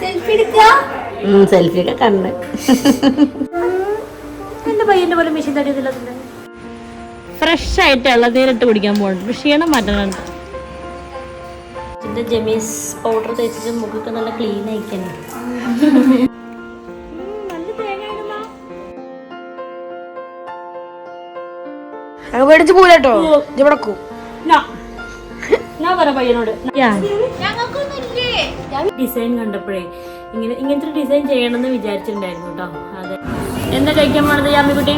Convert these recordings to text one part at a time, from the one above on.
Selfie ഒക്കെ കണ്ട്. എന്റെ പയ്യന്റെ പോലെ മെഷീൻ തടിയതില്ല ഫ്രഷ് ആയിട്ട് ഇളനീരിട്ട് കുടിക്കാൻ പോകുന്നുണ്ട് ക്ഷീണം മാറ്റണം ഇതിന്റെ ജെമീസ് പൗഡർ തേച്ചിട്ട് മുഖൊക്കെ നല്ല ക്ലീൻ ആയിക്കണേ. മേടിച്ച് പോലെട്ടോ ഇവിടെ ഞാൻ പറ പയ്യനോട്. ഡിസൈൻ കണ്ടപ്പോഴേ ഇങ്ങനെ ഇങ്ങനത്തെ ഒരു ഡിസൈൻ ചെയ്യണമെന്ന് വിചാരിച്ചിട്ടുണ്ടായിരുന്നു കേട്ടോ അതെ. എന്താ കഴിക്കാൻ പോണത് യാമിക്കുട്ടി?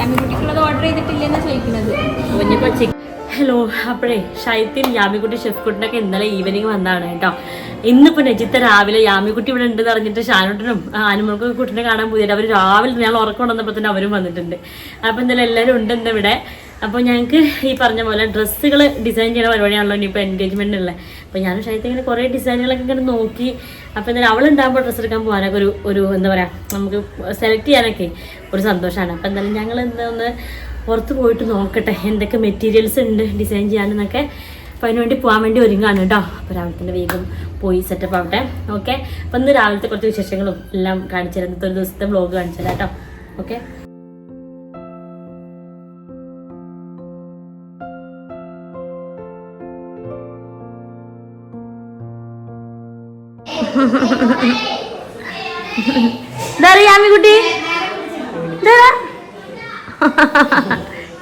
യാമിക്കുട്ടിക്കുള്ളത് ഓർഡർ ചെയ്തിട്ടില്ലെന്ന് ചോദിക്കുന്നത്. കുഞ്ഞിപ്പോ ചിക്കൻ ഹലോ അപ്പോഴേ ഷൈത്തിയും യാമിക്കുട്ടി ഷെഫ് കുട്ടിനൊക്കെ ഇന്നലെ ഈവനിങ് വന്നതാണ് കേട്ടോ ഇന്നിപ്പോ രജിത്ത രാവിലെ യാമിക്കുട്ടി ഇവിടെ ഉണ്ടെന്ന് അറിഞ്ഞിട്ട് ഷാനുട്ടനും ആനുമൾക്കും കുട്ടിനെ കാണാൻ പോയിട്ട് അവർ രാവിലെ ഞങ്ങൾ ഉറക്കം വന്നപ്പോൾ തന്നെ അവരും വന്നിട്ടുണ്ട്. അപ്പൊ എന്തായാലും എല്ലാവരും ഉണ്ട് ഇന്ന് ഇവിടെ അപ്പോൾ ഞങ്ങൾക്ക് ഈ പറഞ്ഞ പോലെ ഡ്രസ്സുകൾ ഡിസൈൻ ചെയ്യുന്ന പരിപാടിയാണല്ലോ ഇനിയിപ്പോൾ എൻഗേജ്മെന്റ് ഉള്ളത്. അപ്പോൾ ഞാനും ഷൈത്ത് ഇങ്ങനെ കുറേ ഡിസൈനുകളൊക്കെ ഇങ്ങനെ നോക്കി. അപ്പോൾ എന്തായാലും അവളുണ്ടാകുമ്പോൾ ഡ്രസ്സ് എടുക്കാൻ പോകാനൊക്കെ ഒരു ഒരു എന്താ പറയുക നമുക്ക് സെലക്ട് ചെയ്യാനൊക്കെ ഒരു സന്തോഷമാണ് അപ്പോൾ എന്തായാലും ഞങ്ങൾ എന്താ ഒന്ന് പുറത്ത് പോയിട്ട് നോക്കട്ടെ എന്തൊക്കെ മെറ്റീരിയൽസ് ഉണ്ട് ഡിസൈൻ ചെയ്യാനെന്നൊക്കെ. അപ്പോൾ അതിന് വേണ്ടി പോകാൻ വേണ്ടി ഒരുങ്ങാണ് കേട്ടോ അപ്പോൾ രാവിലെ തന്നെ വേഗം പോയി സെറ്റപ്പ് ആവട്ടെ. ഓക്കെ അപ്പോൾ ഇന്ന് രാവിലത്തെ കുറച്ച് വിശേഷങ്ങളും എല്ലാം കാണിച്ചു തരാം. ഇന്നത്തെ ഒരു ദിവസത്തെ വ്ളോഗ് കാണിച്ചു തരാം കേട്ടോ ഓക്കെ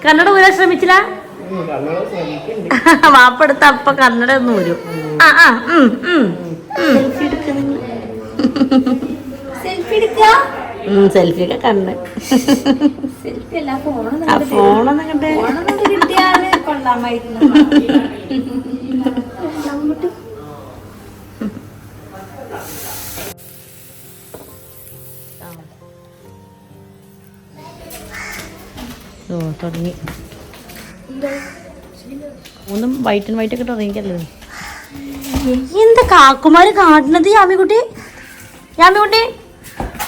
കന്നഡ ഊരാൻ ശ്രമിച്ചില്ല? വാപ്പെടുത്ത അപ്പ കന്നഡ ഒന്ന് വരും ആ ആ ഉം, ഉം, ഉം. സെൽഫി ഒക്കെ കണ്ട്. ഫോണൊന്നും കണ്ട് തുടങ്ങി. ഒന്നും വൈറ്റ് ആൻഡ് വൈറ്റ് ഒക്കെ തുടങ്ങിക്കല്ലേ എന്താ കാക്കുമാര് കാട്ടുന്നത് യാമിക്കുട്ടി യാമിക്കുട്ടി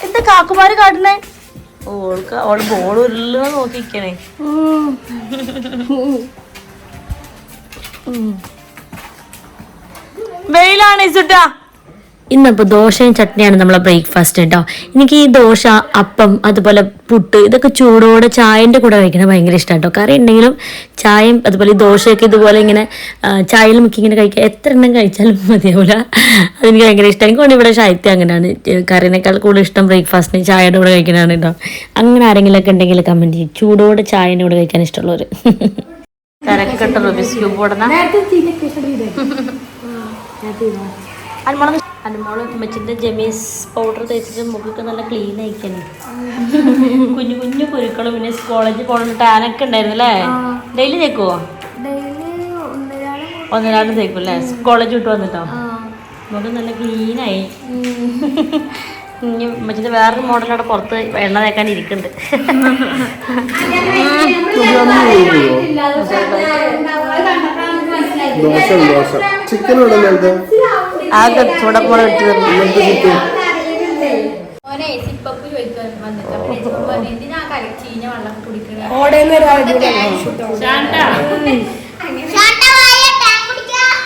എന്താ കാക്കുമാര് കാട്ടണേ ഓൾക്ക് അവൾ ബോൾ ഉരുള നോക്കിക്കണേ വെയിലാണ് ഇസുട്ടാ ഇന്നിപ്പോൾ ദോശയും ചട്നിയാണ് നമ്മളെ ബ്രേക്ക്ഫാസ്റ്റ് കേട്ടോ എനിക്ക് ഈ ദോശ അപ്പം അതുപോലെ പുട്ട് ഇതൊക്കെ ചൂടോടെ ചായന്റെ കൂടെ കഴിക്കുന്നത് ഭയങ്കര ഇഷ്ടമാണ് കേട്ടോ കറി ഉണ്ടെങ്കിലും ചായയും അതുപോലെ ഈ ദോശയൊക്കെ ഇതുപോലെ ഇങ്ങനെ ചായയിൽ മുക്കി ഇങ്ങനെ കഴിക്കുക എത്ര എണ്ണം കഴിച്ചാലും മതിയാവില്ല അതെനിക്ക് ഭയങ്കര ഇഷ്ടം. എനിക്ക് കൊണ്ട് ഇവിടെ ശൈത്യം അങ്ങനെയാണ്. കറിനേക്കാൾ കൂടുതൽ ഇഷ്ടം ബ്രേക്ക്ഫാസ്റ്റിന് ചായയുടെ കൂടെ കഴിക്കണതാണ് കേട്ടോ അങ്ങനെ ആരെങ്കിലുമൊക്കെ ഉണ്ടെങ്കിൽ കമന്റ് ചെയ്യും. ചൂടോടെ ചായന്റെ കൂടെ കഴിക്കാൻ ഇഷ്ടമുള്ളവർ തിരക്കട്ട റുബിസ് ക്യൂബ് ഓടുന്ന അനുമോൾ ഉമ്മച്ചിന്റെ ജമീസ് പൗഡർ തേച്ചിട്ട് മുഖൊക്കെ നല്ല ക്ലീൻ ആയിക്കണേ കുഞ്ഞു കുഞ്ഞു കുരുക്കളും പിന്നെ കോളേജിൽ പോകണ ടാനൊക്കെ ഉണ്ടായിരുന്നു അല്ലേ? ഡെയിലി തേക്കുവോ? ഒന്നരാട് തേക്കും അല്ലേ? കോളേജ് വിട്ട് വന്നിട്ടോ? മുഖം നല്ല ക്ലീനായി ഇനി ഉമ്മച്ചിന്റെ വേറൊരു മോഡൽ അവിടെ പുറത്ത് എണ്ണ തേക്കാൻ ഇരിക്കുന്നുണ്ട്. ദോശ ദോശ. ചിക്കൻ ആകെ ചൂടപ്പോടെ ഇട്ട് ഓടേന്ന് ഇന്നത്തെ ചിക്കൻ ഓനെ സിപ്പപ്പ് ചോദിക്കാൻ വന്നിട്ട് അപ്പൊ ചേച്ചി പറഞ്ഞു എന്തിനാ കല ചീഞ്ഞ വെള്ളം കുടിക്കണേ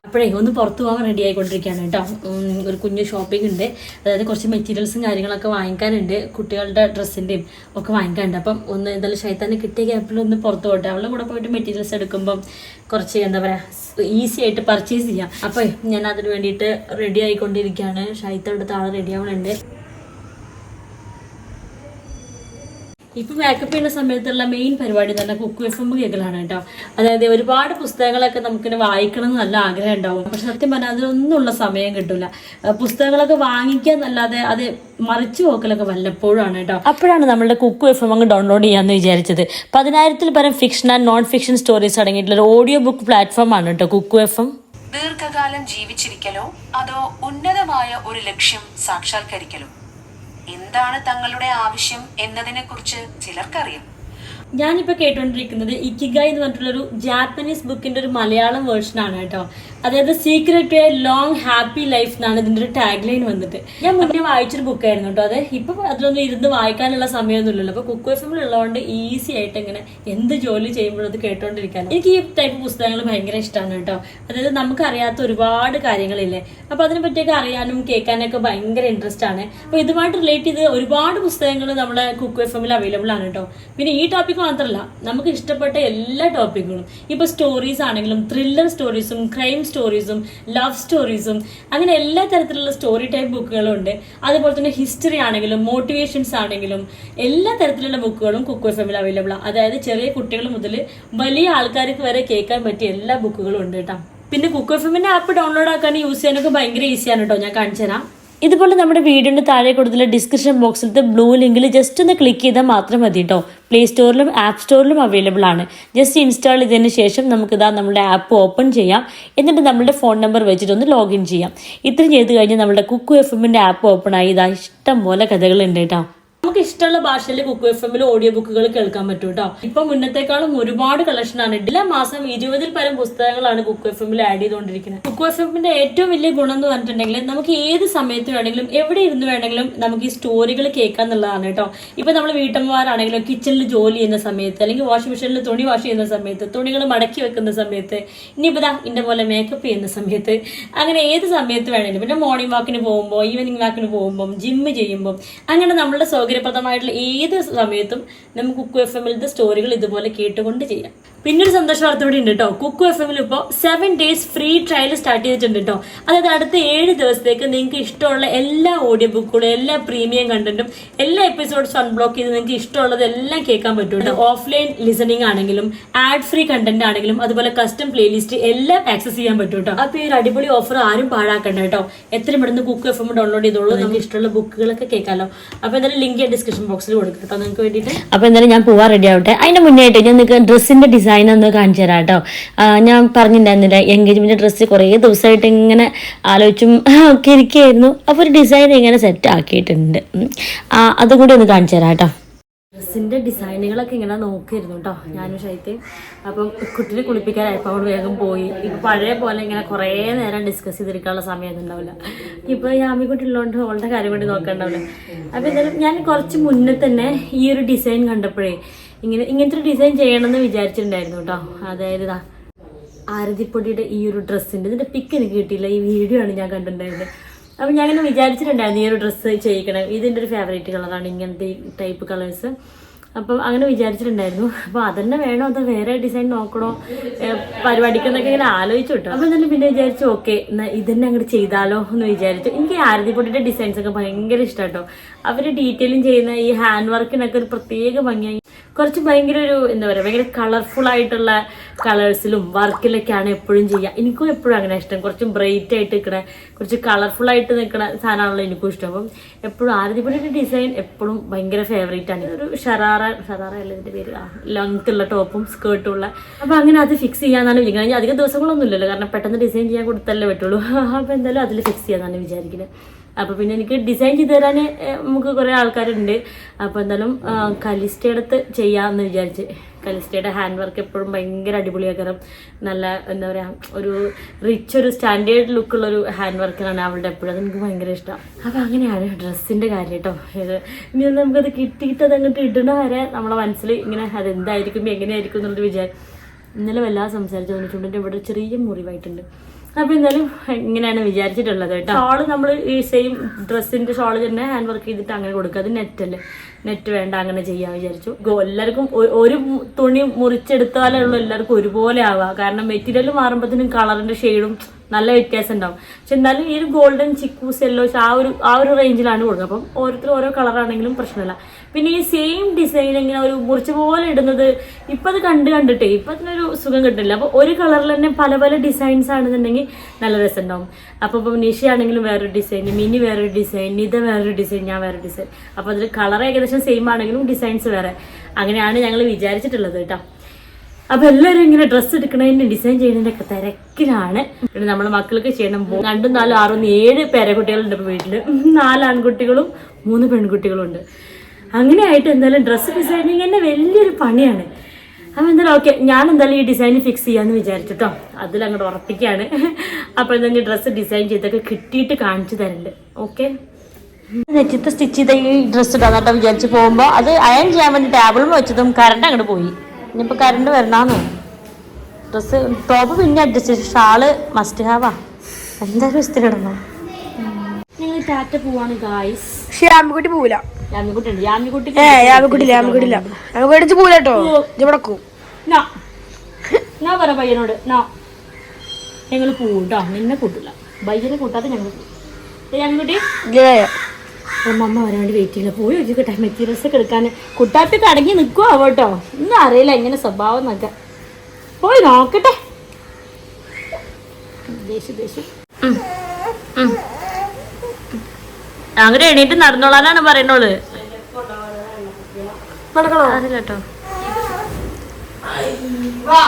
അപ്പോഴേ ഒന്ന് പുറത്തു പോകാൻ റെഡി ആയിക്കൊണ്ടിരിക്കുകയാണ് കേട്ടോ. ഒരു കുഞ്ഞു ഷോപ്പിംഗ് ഉണ്ട്. അതായത് കുറച്ച് മെറ്റീരിയൽസും കാര്യങ്ങളൊക്കെ വാങ്ങിക്കാനുണ്ട്. കുട്ടികളുടെ ഡ്രസ്സിന്റെയും ഒക്കെ വാങ്ങിക്കാനുണ്ട്. അപ്പം ഒന്ന് എന്തായാലും ഷൈത്താന് കിട്ടിയ ഗ്യാപ്പിൽ ഒന്ന് പുറത്ത് പോട്ടെ. അവളുടെ കൂടെ പോയിട്ട് മെറ്റീരിയൽസ് എടുക്കുമ്പം കുറച്ച് എന്താ പറയുക ഈസി ആയിട്ട് പർച്ചേസ് ചെയ്യാം. അപ്പോൾ ഞാൻ അതിന് വേണ്ടിയിട്ട് റെഡി ആയിക്കൊണ്ടിരിക്കുകയാണ്. ഷൈത്ത ഇവിടുത്തെ ആൾ റെഡി ആവുന്നുണ്ട് ഇപ്പൊ മേക്കപ്പ് ചെയ്യുന്ന സമയത്തുള്ള മെയിൻ പരിപാടി തന്നെ കുക്ക് എഫ് എം കേൾക്കലാണ് കേട്ടോ. അതായത് ഒരുപാട് പുസ്തകങ്ങളൊക്കെ നമുക്കിങ്ങനെ വായിക്കണം എന്ന് നല്ല ആഗ്രഹം ഉണ്ടാവും. പക്ഷെ സത്യം പറഞ്ഞാൽ അതിനൊന്നുള്ള സമയം കിട്ടില്ല പുസ്തകങ്ങളൊക്കെ വാങ്ങിക്കുക എന്നല്ലാതെ അത് മറിച്ചു പോക്കലൊക്കെ വല്ലപ്പോഴാണ് കേട്ടോ. അപ്പോഴാണ് നമ്മളുടെ കുക്ക് എഫ് എം അങ്ങ് ഡൗൺലോഡ് ചെയ്യാന്ന് വിചാരിച്ചത്. പതിനായിരത്തിൽ പരം fiction and non fiction stories അടങ്ങിയിട്ടുള്ള ഒരു ഓഡിയോ ബുക്ക് പ്ലാറ്റ്ഫോം ആണ് കേട്ടോ കുക്ക് എഫ് എം ദീർഘകാലം ജീവിച്ചിരിക്കലോ? അതോ ഉന്നതമായ ഒരു ലക്ഷ്യം സാക്ഷാത്കരിക്കലോ? എന്താണ് തങ്ങളുടെ ആവശ്യം എന്നതിനെക്കുറിച്ച് ചിലർക്കറിയാം. ഞാനിപ്പോൾ കേട്ടുകൊണ്ടിരിക്കുന്നത് ഇക്കിഗായി എന്ന് പറഞ്ഞിട്ടുള്ളൊരു ജാപ്പനീസ് ബുക്കിന്റെ ഒരു മലയാളം വേർഷൻ ആണ് കേട്ടോ. അതായത് secret a long happy life എന്നാണ് ഇതിന്റെ ഒരു ടാഗ് ലൈൻ വന്നിട്ട്. ഞാൻ മുന്നേ വായിച്ചൊരു ബുക്കായിരുന്നു കേട്ടോ. അത് ഇപ്പൊ അതിലൊന്നും ഇരുന്ന് വായിക്കാനുള്ള സമയമൊന്നും ഇല്ലല്ലോ. അപ്പൊ കുക്ക് എഫ് ഉള്ളതുകൊണ്ട് ഈസി ആയിട്ട് ഇങ്ങനെ എന്ത് ജോലി ചെയ്യുമ്പോഴും അത് കേട്ടോണ്ടിരിക്കാൻ എനിക്ക് ഈ ടൈപ്പ് പുസ്തകങ്ങൾ ഭയങ്കര ഇഷ്ടമാണ് കേട്ടോ. അതായത് നമുക്ക് അറിയാത്ത ഒരുപാട് കാര്യങ്ങളില്ലേ. അപ്പൊ അതിനെ പറ്റിയൊക്കെ അറിയാനും കേൾക്കാനൊക്കെ ഭയങ്കര ഇൻട്രസ്റ്റ് ആണ്. അപ്പൊ ഇതുമായിട്ട് റിലേറ്റ് ചെയ്ത് ഒരുപാട് പുസ്തകങ്ങൾ നമ്മുടെ കുക്ക് എഫ് അവൈലബിൾ ആണ് കേട്ടോ. പിന്നെ ഈ ടോപ്പിക് മാത്രമല്ല നമുക്ക് ഇഷ്ടപ്പെട്ട എല്ലാ ടോപ്പിക്കുകളും ഇപ്പൊ സ്റ്റോറീസ് ആണെങ്കിലും ത്രില്ലർ സ്റ്റോറീസും ക്രൈം സ്റ്റോറീസും ലവ് സ്റ്റോറീസും അങ്ങനെ എല്ലാ തരത്തിലുള്ള സ്റ്റോറി ടൈപ്പ് ബുക്കുകളും ഉണ്ട് അതുപോലെ തന്നെ ഹിസ്റ്ററി ആണെങ്കിലും മോട്ടിവേഷൻസ് ആണെങ്കിലും എല്ലാ തരത്തിലുള്ള ബുക്കുകളും കുക്ക് എഫ് എമ്മിൽ അവൈലബിൾ ആണ് അതായത് ചെറിയ കുട്ടികൾ മുതൽ വലിയ ആൾക്കാർക്ക് വരെ കേൾക്കാൻ പറ്റിയ എല്ലാ ബുക്കുകളും ഉണ്ട് കേട്ടോ. പിന്നെ കുക്ക് എഫ് എമ്മിന്റെ ആപ്പ് ഡൗൺലോഡ് ആക്കാൻ യൂസ് ചെയ്യാനൊക്കെ ഭയങ്കര ഈസിയാണ് കേട്ടോ. ഞാൻ കാണിച്ചു തരാം ഇതുപോലെ നമ്മുടെ വീഡിയോന്റെ താഴെ കൊടുത്തുള്ള ഡിസ്ക്രിപ്ഷൻ ബോക്സിലത്തെ ബ്ലൂ ലിങ്കിൽ ജസ്റ്റ് ഒന്ന് ക്ലിക്ക് ചെയ്താൽ മാത്രം മതി കേട്ടോ പ്ലേ സ്റ്റോറിലും ആപ്പ് സ്റ്റോറിലും അവൈലബിൾ ആണ്. ജസ്റ്റ് ഇൻസ്റ്റാൾ ചെയ്തതിന് ശേഷം നമുക്കിതാ നമ്മുടെ ആപ്പ് ഓപ്പൺ ചെയ്യാം. എന്നിട്ട് നമ്മുടെ ഫോൺ നമ്പർ വെച്ചിട്ട് ഒന്ന് ലോഗിൻ ചെയ്യാം. ഇത്രയും ചെയ്ത് കഴിഞ്ഞാൽ നമ്മുടെ കുക്കു എഫ് എമ്മിന്റെ ആപ്പ് ഓപ്പൺ ആയി. ഇതാ ഇഷ്ടം പോലെ കഥകളുണ്ട് കേട്ടോ നമുക്ക് ഇഷ്ടമുള്ള ഭാഷയിൽ കുക്ക് എഫ് എമ്മിൽ ഓഡിയോ ബുക്കുകൾ കേൾക്കാൻ പറ്റും കേട്ടോ ഇപ്പൊ മുന്നത്തെക്കാളും ഒരുപാട് കളക്ഷൻ ആണ്. എല്ലാ മാസം ഇരുപതിൽ പരം പുസ്തകങ്ങളാണ് കുക്ക് എഫ് എമ്മിൽ ആഡ് ചെയ്തുകൊണ്ടിരിക്കുന്നത്. കുക്ക് എഫ് എമ്മിന്റെ ഏറ്റവും വലിയ ഗുണം എന്ന് പറഞ്ഞിട്ടുണ്ടെങ്കിൽ നമുക്ക് ഏത് സമയത്ത് വേണമെങ്കിലും എവിടെ ഇരുന്ന് വേണമെങ്കിലും നമുക്ക് ഈ സ്റ്റോറികൾ കേൾക്കാം എന്നുള്ളതാണ് കേട്ടോ ഇപ്പൊ നമ്മൾ വീട്ടമ്മമാരാണെങ്കിലും കിച്ചണിൽ ജോലി ചെയ്യുന്ന സമയത്ത് അല്ലെങ്കിൽ വാഷിംഗ് മെഷീനിൽ തുണി വാഷ് ചെയ്യുന്ന സമയത്ത് തുണികൾ മടക്കി വെക്കുന്ന സമയത്ത് ഇനിയിപ്പോ ദാ ഇന്റെ പോലെ മേക്കപ്പ് ചെയ്യുന്ന സമയത്ത് അങ്ങനെ ഏത് സമയത്ത് വേണമെങ്കിലും. പിന്നെ മോർണിംഗ് വാക്കിന് പോകുമ്പോൾ ഈവനിങ് വാക്കിന് പോകുമ്പോൾ ജിമ്മ് ചെയ്യുമ്പോൾ അങ്ങനെ നമ്മളുടെ സൗകര്യപ്രദമായിട്ടുള്ള ഏത് സമയത്തും നമുക്ക് കുക്കു എഫ് എമ്മിലത്തെ സ്റ്റോറികൾ ഇതുപോലെ കേട്ടുകൊണ്ട് ചെയ്യാം. പിന്നെ ഒരു സന്തോഷ വാർത്ത കൂടി ഉണ്ട് കേട്ടോ. കുക്കു എഫ് എമ്മിൽ ഇപ്പോൾ seven days free trial start ചെയ്തിട്ടുണ്ട് കേട്ടോ. അതായത് അടുത്ത ഏഴ് ദിവസത്തേക്ക് നിങ്ങൾക്ക് ഇഷ്ടമുള്ള എല്ലാ ഓഡിയോ ബുക്കുകളും എല്ലാ പ്രീമിയം കണ്ടന്റും എല്ലാ എപ്പിസോഡ്സും അൺബ്ലോക്ക് ചെയ്ത് നിങ്ങൾക്ക് ഇഷ്ടമുള്ളത് എല്ലാം കേൾക്കാൻ പറ്റും കേട്ടോ. ഓഫ്ലൈൻ ലിസണിംഗ് ആണെങ്കിലും ആഡ് ഫ്രീ കണ്ടന്റ് ആണെങ്കിലും അതുപോലെ കസ്റ്റം പ്ലേലിസ്റ്റ് എല്ലാം ആക്സസ് ചെയ്യാൻ പറ്റും കേട്ടോ. അപ്പൊ ഈ ഒരു അടിപൊളി ഓഫർ ആരും പാഴാക്കണ്ട കേട്ടോ. എത്രയും പെട്ടെന്ന് കുക്ക് എഫ് എം ഡൗൺലോഡ് ചെയ്തോളൂ. നമുക്ക് ഇഷ്ടമുള്ള ബുക്കുകളൊക്കെ കേൾക്കാമല്ലോ അപ്പോൾ എന്തായാലും ലിങ്ക് ഡിസ്ക്രിപ്ഷൻ ബോക്സിൽ കൊടുക്കും കേട്ടോ നിങ്ങൾക്ക് വേണ്ടിയിട്ട് അപ്പോൾ എന്തായാലും ഞാൻ പോവാ റെഡി ആവട്ടെ. അതിന്റെ മുന്നേ ആയിട്ട് ഞാൻ നിങ്ങൾക്ക് ഡ്രസ്സിന്റെ ഡിസൈൻ ഒന്ന് കാണിച്ചു തരാം കേട്ടോ ഞാൻ പറഞ്ഞിട്ടുണ്ടായിരുന്നില്ല എൻഗേജ്മെന്റ് ഡ്രസ്സ് കുറേ ദിവസമായിട്ട് ഇങ്ങനെ ആലോചിച്ചും ഒക്കെ ഇരിക്കുകയായിരുന്നു. അപ്പോൾ ഒരു ഡിസൈൻ ഇങ്ങനെ സെറ്റ് ആക്കിയിട്ടുണ്ട്. അതുകൂടി അതും കൂടി ഒന്ന് കാണിച്ചു തരാം കേട്ടോ ഡ്രസ്സിന്റെ ഡിസൈനുകളൊക്കെ ഇങ്ങനെ നോക്കിയിരുന്നു കേട്ടോ ഞാനും ശൈത്യം. അപ്പം കുട്ടിനെ കുളിപ്പിക്കാനായപ്പോൾ അവൾ വേഗം പോയി. ഇപ്പൊ പഴയ പോലെ ഇങ്ങനെ കുറേ നേരം ഡിസ്കസ് ചെയ്തിരിക്കാനുള്ള സമയമൊന്നും ഉണ്ടാവില്ല ഇപ്പൊ യാമിക്കുട്ടി ഉള്ളതുകൊണ്ട് അവളുടെ കാര്യം വേണ്ടി നോക്കണ്ടാവില്ല. അപ്പൊ എന്തായാലും ഞാൻ കുറച്ച് മുന്നേ തന്നെ ഈ ഒരു ഡിസൈൻ കണ്ടപ്പോഴേ ഇങ്ങനെ ഇങ്ങനത്തെ ഒരു ഡിസൈൻ ചെയ്യണമെന്ന് വിചാരിച്ചിട്ടുണ്ടായിരുന്നു കേട്ടോ അതായത് ആരതിപ്പൊടിയുടെ ഈ ഒരു ഡ്രസ്സിന്റെ ഇതിന്റെ പിക്ക് എനിക്ക് കിട്ടിയില്ല. ഈ വീഡിയോ ആണ് ഞാൻ കണ്ടിട്ടുണ്ടായിരുന്നത്. അപ്പം ഞാൻ ഇങ്ങനെ വിചാരിച്ചിട്ടുണ്ടായിരുന്നു ഈ ഒരു ഡ്രസ്സ് ചെയ്യിക്കണം. ഇതിന്റെ ഒരു ഫേവറേറ്റ് കളറാണ് ഇങ്ങനത്തെ ടൈപ്പ് കളേഴ്സ് അപ്പം അങ്ങനെ വിചാരിച്ചിട്ടുണ്ടായിരുന്നു. അപ്പോൾ അതന്നെ വേണോ? അതോ വേറെ ഡിസൈൻ നോക്കണോ? പരിപാടിക്കെന്നൊക്കെ ഇങ്ങനെ ആലോചിച്ചു കേട്ടോ. അപ്പം തന്നെ പിന്നെ വിചാരിച്ചു ഓക്കെ എന്നാൽ ഇതന്നെ അങ്ങോട്ട് ചെയ്താലോ എന്ന് വിചാരിച്ചു. എനിക്ക് ആരതിപ്പൊടിയുടെ ഡിസൈൻസ് ഒക്കെ ഭയങ്കര ഇഷ്ടം കേട്ടോ. അവർ ഡീറ്റെയിലിംഗ് ചെയ്യുന്ന ഈ ഹാൻഡ് വർക്കിനൊക്കെ ഒരു പ്രത്യേക ഭംഗിയായി. കുറച്ച് ഭയങ്കര ഒരു എന്താ പറയുക ഭയങ്കര കളർഫുൾ ആയിട്ടുള്ള കളേഴ്സിലും വർക്കിലൊക്കെയാണ് എപ്പോഴും ചെയ്യുക. എനിക്കും എപ്പോഴും അങ്ങനെ ഇഷ്ടം. കുറച്ച് ബ്രൈറ്റ് ആയിട്ട് നിൽക്കണ കുറച്ച് കളർഫുൾ ആയിട്ട് നിൽക്കണ സാധനമാണല്ലോ എനിക്കും ഇഷ്ടം. അപ്പം എപ്പോഴും ആരതിപ്പൊടിയുടെ ഡിസൈൻ എപ്പോഴും ഭയങ്കര ഫേവറേറ്റ് ആണ്. ഒരു ഷറാറ ഷറാറ അല്ല ഇതിന്റെ പേര്? ലെങ്ത് ഉള്ള ടോപ്പും സ്കേർട്ടും ഉള്ള. അപ്പം അങ്ങനെ അത് ഫിക്സ് ചെയ്യാന്നാണ് വിചാരിക്കുന്നത്. അധികം ദിവസങ്ങളൊന്നും ഇല്ലല്ലോ കാരണം പെട്ടെന്ന് ഡിസൈൻ ചെയ്യാൻ കൊടുത്തല്ലേ പറ്റുള്ളൂ. അപ്പം എന്തായാലും അതിൽ ഫിക്സ് ചെയ്യാന്നാണ് വിചാരിക്കുന്നത്. അപ്പോൾ പിന്നെ എനിക്ക് ഡിസൈൻ ചെയ്ത് തരാൻ നമുക്ക് കുറേ ആൾക്കാരുണ്ട്. അപ്പോൾ എന്തായാലും കലിസ്റ്റയുടെ കലിസ്റ്റയെടുത്ത് ചെയ്യാന്ന് വിചാരിച്ച്. കലിസ്റ്റയുടെ ഹാൻഡ് വർക്ക് എപ്പോഴും ഭയങ്കര അടിപൊളിയാക്കാറും നല്ല എന്താ പറയുക ഒരു റിച്ച് ഒരു സ്റ്റാൻഡേർഡ് ലുക്കുള്ള ഒരു ഹാൻഡ് വർക്കിനാണ് അവളുടെ എപ്പോഴും. അത് എനിക്ക് ഭയങ്കര ഇഷ്ടം. അപ്പോൾ അങ്ങനെയാണ് ഡ്രസ്സിന്റെ കാര്യം കേട്ടോ ഇനി നമുക്കത് കിട്ടിയിട്ട് അത് അങ്ങോട്ട് ഇടണ വരെ നമ്മളെ മനസ്സിൽ ഇങ്ങനെ അതെന്തായിരിക്കും എങ്ങനെയായിരിക്കും എന്നുള്ളത് വിചാരം ഇന്നലെ വല്ലാതെ സംസാരിച്ചു തോന്നിയിട്ടുണ്ട്. ഇവിടെ ചെറിയ മുറിവായിട്ടുണ്ട്. അപ്പൊ എന്തായാലും ഇങ്ങനെയാണ് വിചാരിച്ചിട്ടുള്ളത് കേട്ടോ. ഷോൾ നമ്മൾ ഈ സെയിം ഡ്രസ്സിന്റെ ഷോൾ തന്നെ ഹാൻഡ് വർക്ക് ചെയ്തിട്ട് അങ്ങനെ കൊടുക്കുക. അത് നെറ്റ് അല്ലേ? നെറ്റ് വേണ്ട അങ്ങനെ ചെയ്യാൻ വിചാരിച്ചു. എല്ലാവർക്കും ഒരു തുണി മുറിച്ചെടുത്താലേ ഉള്ളൂ എല്ലാവർക്കും ഒരുപോലെ ആവുക. കാരണം മെറ്റീരിയൽ മാറുമ്പോഴത്തേനും കളറിന്റെ ഷെയ്ഡും നല്ല വ്യത്യാസം ഉണ്ടാവും. പക്ഷെ എന്നാലും ഈ ഒരു ഗോൾഡൻ ചിക്കൂസ് എല്ലോ ആ ഒരു ആ ഒരു റേഞ്ചിലാണ് കൊടുക്കുക. അപ്പം ഓരോരുത്തർ ഓരോ കളറാണെങ്കിലും പ്രശ്നമില്ല. പിന്നെ ഈ സെയിം ഡിസൈൻ ഇങ്ങനെ ഒരു മുറിച്ച പോലെ ഇടുന്നത് ഇപ്പം അത് കണ്ട് കണ്ടിട്ടേ ഇപ്പം അതിനൊരു സുഖം കിട്ടില്ല അപ്പോൾ ഒരു കളറിൽ തന്നെ പല പല ഡിസൈൻസ് ആണെന്നുണ്ടെങ്കിൽ നല്ല രസമുണ്ടാവും. അപ്പോൾ ഇപ്പം നിഷ ആണെങ്കിലും വേറൊരു ഡിസൈൻ മിനി വേറൊരു ഡിസൈൻ നിത വേറൊരു ഡിസൈൻ ഞാൻ വേറൊരു ഡിസൈൻ അപ്പോൾ അതിൽ കളർ ഏകദേശം സെയിം ആണെങ്കിലും ഡിസൈൻസ് വേറെ. അങ്ങനെയാണ് ഞങ്ങൾ വിചാരിച്ചിട്ടുള്ളത് കേട്ടോ. അപ്പൊ എല്ലാവരും ഇങ്ങനെ ഡ്രസ്സ് എടുക്കണതിന്റെ ഡിസൈൻ ചെയ്യുന്നതിന്റെ ഒക്കെ തിരക്കിലാണ്. പിന്നെ നമ്മളെ മക്കൾക്ക് ചെയ്യണം. രണ്ടും നാലും ആറും ഏഴ് പേരക്കുട്ടികളുണ്ട് ഇപ്പൊ വീട്ടിൽ. നാല് ആൺകുട്ടികളും മൂന്ന് പെൺകുട്ടികളും ഉണ്ട് അങ്ങനെ ആയിട്ട് എന്തായാലും ഡ്രസ്സ് ഡിസൈനിങ് തന്നെ വലിയൊരു പണിയാണ്. അപ്പം എന്തായാലും ഓക്കെ ഞാൻ എന്തായാലും ഈ ഡിസൈൻ ഫിക്സ് ചെയ്യാമെന്ന് വിചാരിച്ചിട്ടോ. അതിൽ അങ്ങോട്ട് ഉറപ്പിക്കുകയാണ് അപ്പോൾ എന്തായാലും ഡ്രസ്സ് ഡിസൈൻ ചെയ്തൊക്കെ കിട്ടിയിട്ട് കാണിച്ചു തരുന്നുണ്ട് ഓക്കെ നെറ്റിത്ത് സ്റ്റിച്ച് ചെയ്ത ഈ ഡ്രസ്സ് ഇടാന്നാട്ടോ വിചാരിച്ച് പോകുമ്പോൾ അത് അയൺ ചെയ്യാൻ വേണ്ടി ടേബിളും വെച്ചതും കറണ്ട് അങ്ങോട്ട് പോയി. ഇനിയിപ്പോൾ കറണ്ട് വരണമെന്ന് ഡ്രസ്സ് ടോപ്പ് പിന്നെ അഡ്ജസ്റ്റ് ചെയ്തു ഷാൾ മസ്റ്റ് ഹാവാ എന്തായാലും ഇസ്തിരി ഇടണം. ഞങ്ങൾ ടാറ്റ പോവാണ് ഗായ്സ് പക്ഷെ യാമിക്കുട്ടി പോവില്ല ഏ യാമിക്കുട്ടില്ല യാമിക്കുട്ടില്ല യാമിക്കുട്ടി പോവില്ല കേട്ടോ. ഇവിടെ പോവും നോ. ഞാൻ പറ പയ്യനോട്. നാ. ഞങ്ങൾ പോട്ടോ നിന്നെ കൂട്ടില്ല ബൈക്കിനെ കൂട്ടാതെ ഞങ്ങൾ യാമിക്കുട്ടി? അമ്മ വരാൻ വേണ്ടി വെയിറ്റ് ചെയ്യില്ല. പോയി വെച്ചിട്ടെ മെറ്റീരിയൽസ് ഒക്കെ എടുക്കാൻ കുട്ടാപ്പിക്ക് അടങ്ങി നിൽക്കുവോ കേട്ടോ ഒന്നും അറിയില്ല എങ്ങനെ സ്വഭാവം എന്നൊക്കെ. പോയി നോക്കട്ടെ. ദേഷ്യം ദേഷ്യം. അങ്ങനെ എണീറ്റ് നടന്നോളാനാണ് പറയണോൾ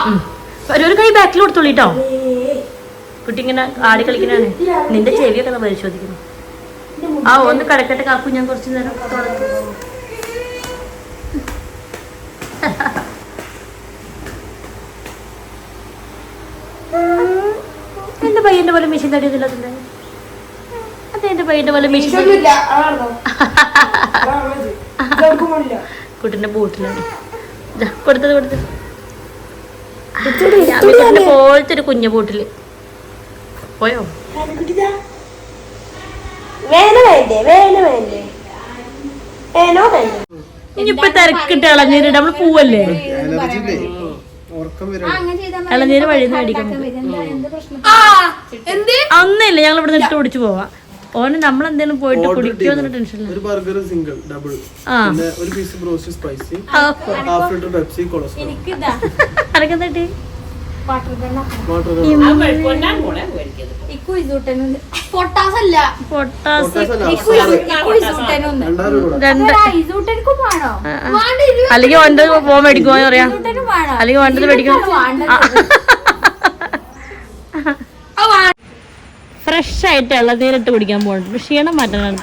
ഉം. ഒരു കൈ ബാക്കിൽ കൊടുത്തോളിട്ടോ. കുട്ടി ഇങ്ങനെ ആടി കളിക്കണാണ് നിന്റെ ചെവിയൊക്കെ പരിശോധിക്കുന്നു ആ ഒന്ന് കിടക്കട്ടെ കാക്കു ഞാൻ കുറച്ച് നേരം തുടക്കും എന്റെ പയ്യന്റെ പോലെ മെഷീൻ തടിയൊന്നുമില്ല പയ്യന്റെ പോലെ മെഷീൻ കുട്ടിന്റെ ബൂട്ടിലാണ് ദാ, കൊടുത്തത് കൊടുത്തത്. കുട്ടിന്റെ പോലത്തെ ഒരു കുഞ്ഞു ബൂട്ടിൽ പോയോ? ഇനിയിപ്പൊ തിരക്കിട്ട് ഇളനീര് നമ്മൾ പോവല്ലേ? എനർജി വഴി നിന്ന് അടിക്കാൻ അന്നില്ല ഞങ്ങൾ ഇവിടെ ഇട്ട് കുടിച്ചു പോവാ. ഓന് നമ്മൾ എന്തെങ്കിലും പോയിട്ട് കുടിക്കുമോ ടെൻഷൻ ടെൻഷനില്ല ഒരു ബർഗർ സിംഗിൾ ഡബിൾ ആ. പിന്നെ ഒരു piece broast spicy half litre Pepsi cholesterol ഇസൂട്ടനക്കും വേണോ? വേണ്ട ഇരു അല്ലെങ്കിൽ ഓന്റെ പോകാൻ മേടിക്കുമോ പറയാ. അല്ലെങ്കിൽ വേണ്ടത്. മേടിക്കും ഫ്രഷ് ആയിട്ട് ഇളനീരിട്ട് കുടിക്കാൻ പോകുന്നുണ്ട് ക്ഷീണം മറന്നു.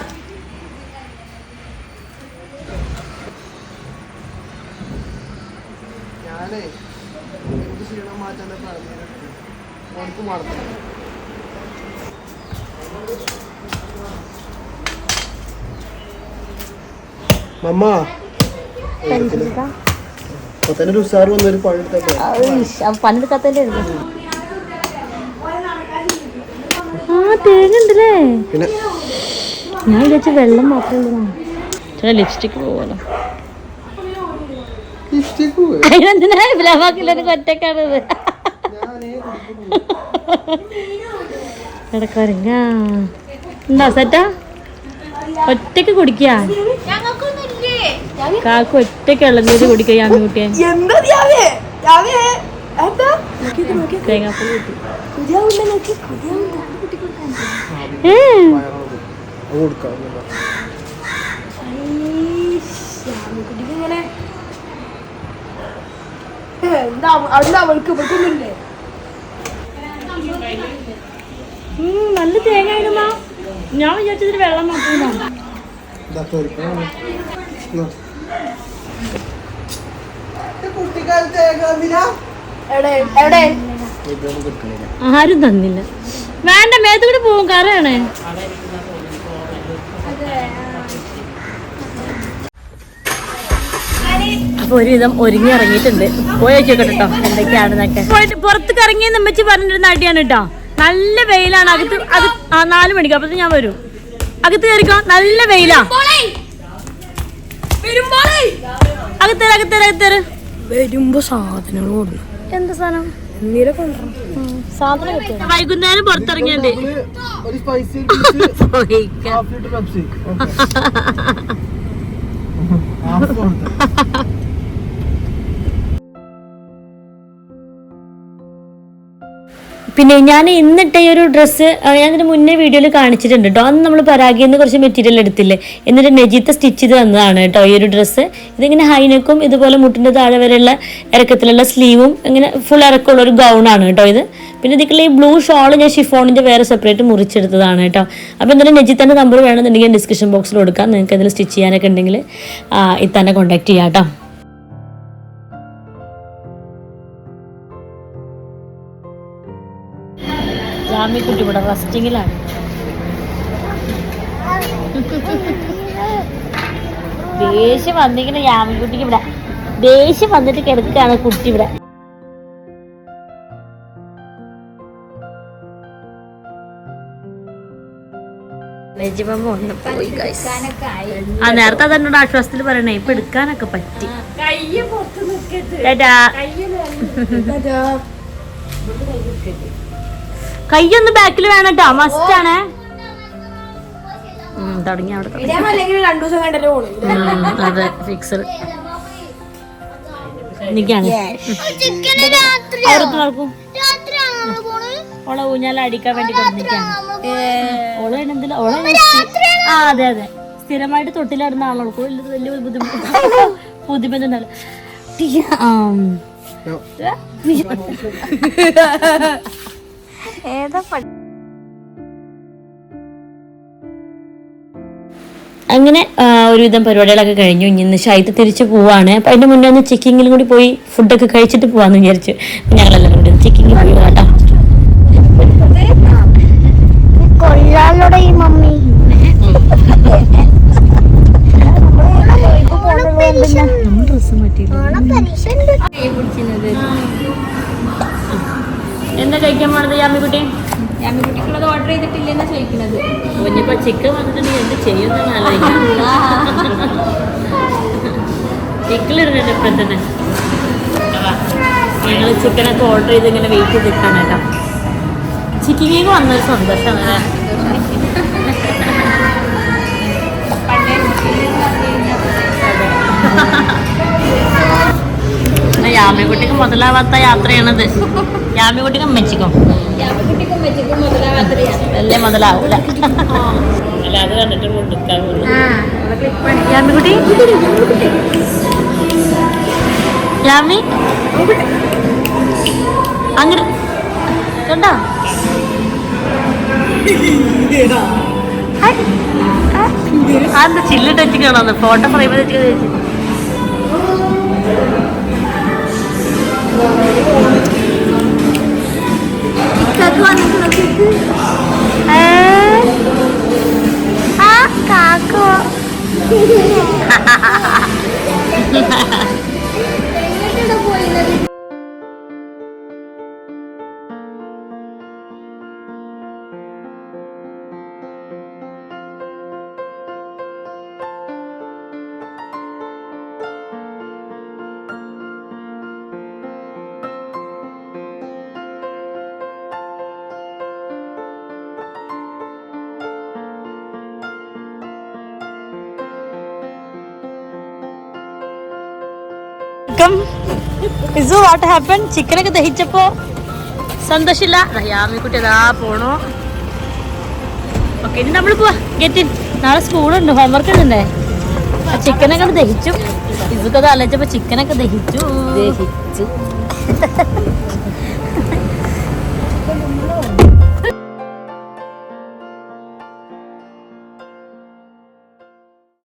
മമ്മ. അപ്പൊ തന്നെ ഒരു ഉസാറ് വന്നൊരു പണിയെടുത്തപ്പോ പണ്ടെടുക്കാത്തതിന്റെ ആ തേങ്ങ ഉണ്ടല്ലേ പിന്നെ? ഞാൻ വിചാരിച്ച വെള്ളം മാത്രമേ ഉള്ളൂ ചേട്ടാ ലിപ്സ്റ്റിക് പോവാലോ ലിപ്സ്റ്റിക് പോയി അതിനെന്തിനാ ഇബ്രാഹിമാക്കില്ല ഒറ്റക്കാണത് കിടക്കാറിങ്ങ എന്താ സെറ്റാ ഒറ്റയ്ക്ക് കുടിക്കാ? ഞങ്ങൾക്കൊന്നുമില്ലേ? കാക്ക് ഒറ്റയ്ക്ക് ഇളനീര് കുടിക്കുക എന്താ തേങ്ങാപ്പൂൾ കിട്ടി കുതിയാവുണ്ട നോക്കി കുതിയാവുണ്ട ഏ, അത് കൊടുക്കാം യാമിക്കുട്ടിക്ക് ഇങ്ങനെ എന്താ അവൾക്ക്? ഇവർക്കൊന്നുമില്ലേ നല്ല തേങ്ങ ഇടുമാ ഞാൻ വിചാരിച്ചതിന് വെള്ളം കിട്ടണില്ല. ആരും തന്നില്ല. വേണ്ട മേത്ത് കൂടി പോവും കറയാണ്. അപ്പൊ ഒരുവിധം ഒരുങ്ങി ഇറങ്ങിയിട്ടുണ്ട്. പോയി നോക്കിയോട്ടെ കേട്ടോ എന്തൊക്കെയാണെന്നൊക്കെ. പോയിട്ട് പുറത്തേക്ക് ഇറങ്ങിയ നമ്മച്ചി പറഞ്ഞിരുന്ന അടിയാണ് കേട്ടോ. നല്ല വെയിലാണ്. അകത്ത് അത് ആ നാല് മണിക്ക് അപ്പൊ ഞാൻ വരും. അകത്ത് കയറിക്കോ നല്ല വെയിലാ. അകത്തേര് അകത്തേര് അകത്തേര് വരുമ്പോ സാധനങ്ങൾ എന്താ സാധനം? വൈകുന്നേരം പുറത്തിറങ്ങിയുണ്ട്. ഹാഫ് ലിറ്റർ പെപ്സി പിന്നെ ഞാൻ ഇന്നിട്ട് ഈ ഒരു ഡ്രസ്സ് ഞാൻ ഇതിന് മുന്നേ വീഡിയോയിൽ കാണിച്ചിട്ടുണ്ട് കേട്ടോ അന്ന് നമ്മൾ പരാഗിയിൽ നിന്ന് കുറച്ച് മെറ്റീരിയൽ എടുത്തില്ലേ? എന്നിട്ട് നെജീത്ത് സ്റ്റിച്ച് ചെയ്ത് തന്നതാണ് കേട്ടോ ഈ ഒരു ഡ്രസ്സ് ഇതിങ്ങനെ ഹൈനക്കും ഇതുപോലെ മുട്ടിന്റെ താഴെ വരെയുള്ള ഇറക്കത്തിലുള്ള സ്ലീവും ഇങ്ങനെ ഫുൾ ഇറക്കമുള്ള ഒരു ഗൗണാണ് കേട്ടോ ഇത്. പിന്നെ ഇതിക്കുള്ള ഈ ബ്ലൂ ഷോൾ ഞാൻ ഷിഫോണിന്റെ വേറെ സെപ്പറേറ്റ് മുറിച്ചെടുത്തതാണ് കേട്ടോ അപ്പോൾ എന്തായാലും നെജിത്തന്റെ നമ്പർ വേണമെന്നുണ്ടെങ്കിൽ ഡിസ്ക്രിപ്ഷൻ ബോക്സിൽ കൊടുക്കാം. നിങ്ങൾക്ക് അതിൽ സ്റ്റിച്ച് ചെയ്യാനൊക്കെ ഉണ്ടെങ്കിൽ ഇത്തന്നെ കോൺടാക്ട് ചെയ്യാം കേട്ടോ കിടക്കുകയാണ് റെസ്റ്റിങ്ങിലാണ്. ദേഷ്യം വന്നിങ്ങനെ യാമിക്കുട്ടിക്ക് ഇവിടെ. ദേഷ്യം വന്നിട്ട് കിടക്കുകയാണ് കുട്ടി ഇവിടെ. ഒന്ന് പോയി guys. ആ നേരത്തെ അതെന്നോട് ആശ്വാസത്തിൽ പറയണേ ഇപ്പൊ എടുക്കാനൊക്കെ പറ്റി. ടാറ്റാ. കയ്യൊന്ന് ബാക്കിൽ വേണം കേട്ടോ മസ്റ്റ് ആണ്. തുടങ്ങി അവിടെ അതെ ഫിക്സഡ് നിക്കാണ്. അവർക്ക് നടക്കും. ഓളെ ഊഞ്ഞാല അടിക്കാൻ വേണ്ടി കൊടുത്തിരിക്കാണ് ഓൾ എന്തില്ല ഓളെ ആ അതെ അതെ. സ്ഥിരമായിട്ട് തൊട്ടിലിടുന്ന ആളുകൾക്ക് വലിയ ബുദ്ധിമുട്ട് ബുദ്ധിമുട്ടുണ്ടല്ലോ ആം. ഏതാ അങ്ങനെ ഒരുവിധം പരിപാടികളൊക്കെ കഴിഞ്ഞു. ഇനി ഇന്ന് ഷൈത്ത് തിരിച്ചു പോവാണ്. അപ്പൊ അതിന്റെ മുന്നേ ഒന്ന് ചെക്കിങ്ങിലും കൂടി പോയി ഫുഡൊക്കെ കഴിച്ചിട്ട് പോവാന്ന് വിചാരിച്ചു. ഞങ്ങളെല്ലാം കൂടി ചെക്കിങ്ങിൽ പോയി കേട്ടോ. കൊള്ളാലോടെ ഈ മമ്മി. ചോദിക്കുന്നത് ഇനിയിപ്പോ ചിക്കൻ വന്നിട്ടുണ്ടെങ്കിൽ എന്ത് ചെയ്യുന്ന ചിക്കലിടുന്നുണ്ട് ഇപ്പൊ തന്നെ. ഞങ്ങൾ ചിക്കനൊക്കെ ഓർഡർ ചെയ്ത് ഇങ്ങനെ വെയിറ്റ് ചെയ്ത് നിൽക്കാണ് കേട്ടോ. ചിക്കൻ കേക്ക് വന്നൊരു സന്തോഷമാണ്. യാമിക്കുട്ടിക്ക് മുതലാവാത്ത യാത്രയാണത്. യാമിക്കുട്ടിക്ക് മെച്ചിക്കും വലിയ മുതലാവൂല. അല്ല അത് കണ്ടിട്ട് യാമിക്കുട്ടി? യാമി? അങ്ങനെ. കണ്ടോ? അതെന്താ ചില്ലിട്ട് വെച്ചിട്ടാണോ ഫോട്ടോ 哈哈哈哈哈哈。വെച്ചത് ഇസു വാട്ട് ഹാപ്പൻ ചിക്കനൊക്കെ ദഹിച്ചപ്പോ സന്തോഷില്ല. യാമിക്കുട്ടി അതാ പോണോ. ഓക്കെ ഇനി നമ്മൾ പോവാ. ഗെറ്റ് ഇൻ നാളെ സ്കൂളുണ്ട്. ഹോംവർക്ക് ഉണ്ടേ ചിക്കനൊക്കെ ദഹിച്ചു. ഇസുക്കത് ആലോചിച്ചപ്പോ ചിക്കനൊക്കെ ദഹിച്ചു. ദഹിച്ചു.